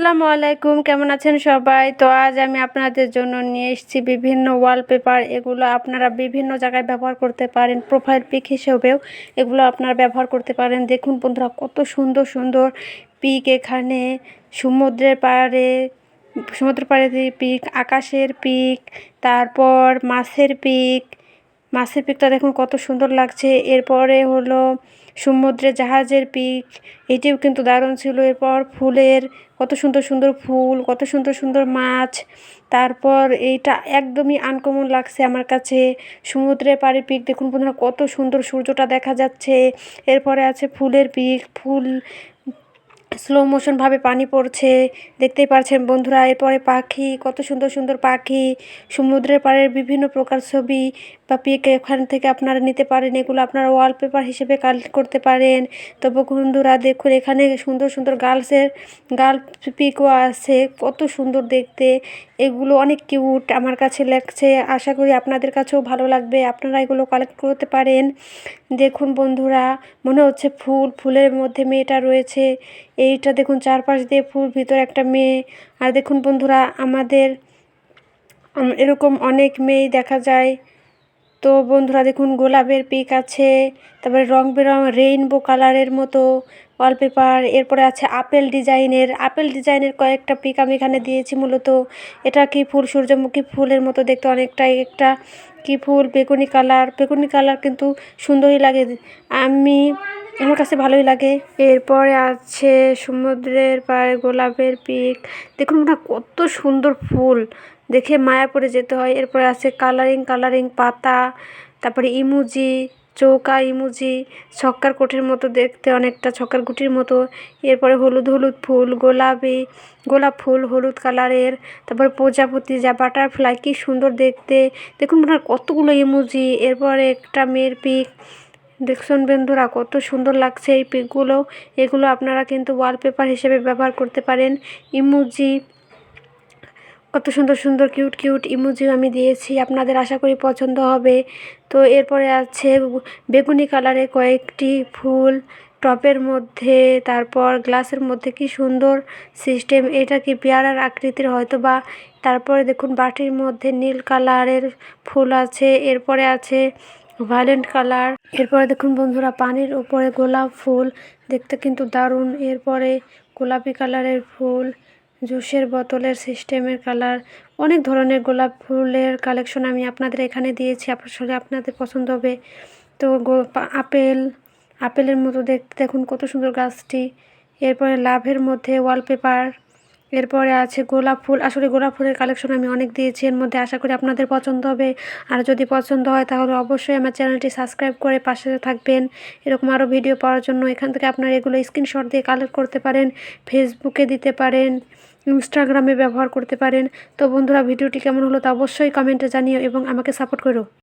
আসসালামু আলাইকুম, কেমন আছেন সবাই? তো আজ আমি আপনাদের জন্য নিয়ে এসেছি বিভিন্ন ওয়ালপেপার এগুলো আপনারা বিভিন্ন জায়গায় ব্যবহার করতে পারেন প্রোফাইল পিক হিসেবেও এগুলো আপনারা ব্যবহার করতে পারেন। দেখুন বন্ধুরা, কত সুন্দর সুন্দর পিক এখানে, সমুদ্রের পাড়ে সমুদ্র পাড়ে পিক আকাশের পিক তারপর মাছের পিক মাছের পিকটা দেখুন কত সুন্দর লাগছে। এরপরে হলো সমুদ্রে জাহাজের পিক, এটিও কিন্তু দারুণ ছিল। এরপর ফুলের কত সুন্দর সুন্দর ফুল, কত সুন্দর সুন্দর মাছ। তারপর এইটা একদমই আনকমন লাগছে আমার কাছে। সমুদ্রের পাড়ে পিক দেখুন বন্ধুরা, কত সুন্দর সূর্যটা দেখা যাচ্ছে। এরপরে আছে ফুলের পিক, ফুল স্লো মোশনভাবে পানি পড়ছে, দেখতেই পারছেন বন্ধুরা, এরপরে পাখি, কত সুন্দর সুন্দর পাখি, সমুদ্রের পাড়ের বিভিন্ন প্রকার ছবি বা পিক এখান থেকে আপনারা নিতে পারেন, এগুলো আপনারা ওয়ালপেপার হিসেবে কালেক্ট করতে পারেন। তবে বন্ধুরা দেখুন, এখানে সুন্দর সুন্দর গার্লসের গার্ল পিকও আছে, কত সুন্দর দেখতে, এগুলো অনেক কিউট আমার কাছে লাগছে, আশা করি আপনাদের কাছেও ভালো লাগবে, আপনারা এগুলো কালেক্ট করতে পারেন। দেখুন বন্ধুরা, মনে হচ্ছে ফুল, ফুলের মধ্যে মেয়েটা রয়েছে এইটা দেখুন, চারপাশ দিয়ে ফুল, ভিতরে একটা মেয়ে। আর দেখুন বন্ধুরা, আমাদের এরকম অনেক মেয়ে দেখা যায়। তো বন্ধুরা, দেখুন গোলাপের পিক আছে, তারপরে রং বেরং রেইনবো কালারের মতো ওয়ালপেপার এরপরে আছে আপেল ডিজাইনের আপেল ডিজাইনের কয়েকটা পিক আমি এখানে দিয়েছি মূলত। এটা কি ফুল, সূর্যমুখী ফুলের মতো দেখতে অনেকটাই একটা কি ফুল, বেগুনি কালার বেগুনি কালার কিন্তু সুন্দরই লাগে। আমি আমার কাছে ভালোই লাগে। এরপরে আছে সমুদ্রের পাড়ে গোলাপের পিক। দেখুন না, কত সুন্দর ফুল। দেখে মায়া পড়ে যেতে হয়। এরপরে আছে কালারিং কালারিং পাতা। তারপরে ইমুজি, চৌকা ইমুজি। ছক্কার কোঠের মতো দেখতে অনেকটা, ছক্কার গুটির মতো। এরপরে হলুদ হলুদ ফুল, গোলাপি, গোলাপ ফুল হলুদ কালারের। তারপরে প্রজাপতি, যা বাটারফ্লাই কী সুন্দর দেখতে। দেখুন আপনার কতগুলো ইমুজি। এরপরে একটা মেয়ের পিক। দেখুন বন্ধুরা, কত সুন্দর লাগছে এই পিকগুলো। এগুলো আপনারা কিন্তু ওয়ালপেপার হিসেবে ব্যবহার করতে পারেন। ইমুজি, কত সুন্দর সুন্দর কিউট কিউট ইমোজিও আমি দিয়েছি, আপনাদের আশা করি পছন্দ হবে। তো এরপরে আছে বেগুনি কালারে কয়েকটি ফুল টপের মধ্যে, তারপর গ্লাসের মধ্যে কি সুন্দর সিস্টেম এটা কি পেয়ারার আকৃতির হয়তো বা তারপরে দেখুন বাটির মধ্যে নীল কালারের ফুল আছে, এরপরে আছে ভায়োলেন্ট কালার এরপরে দেখুন বন্ধুরা, পানির উপরে গোলাপ ফুল, দেখতে কিন্তু দারুণ। এরপরে গোলাপি কালারের ফুল, জুসের বোতলের সিস্টেমের কালার অনেক ধরনের গোলাপ ফুলের কালেকশন আমি আপনাদের এখানে দিয়েছি, আসলে আপনাদের পছন্দ হবে। তো আপেল, আপেলের মতো দেখতে দেখুন কত সুন্দর গাছটি। এরপরে লাভের মধ্যে ওয়ালপেপার এরপরে আছে গোলাপ ফুল। আসলে গোলাপ ফুলের কালেকশন আমি অনেক দিয়েছি, এর মধ্যে আশা করি আপনাদের পছন্দ হবে। আর যদি পছন্দ হয় তাহলে অবশ্যই আমার চ্যানেলটি সাবস্ক্রাইব করে পাশে থাকবেন। এরকম আরও ভিডিও পাওয়ার জন্য এখান থেকে আপনারা এগুলো স্ক্রিনশট দিয়ে কালেক্ট করতে পারেন ফেসবুকে দিতে পারেন ইনস্টাগ্রামে ব্যবহার করতে পারেন। তো বন্ধুরা ভিডিওটি কেমন হলো তা অবশ্যই কমেন্টে জানিও এবং আমাকে সাপোর্ট করো।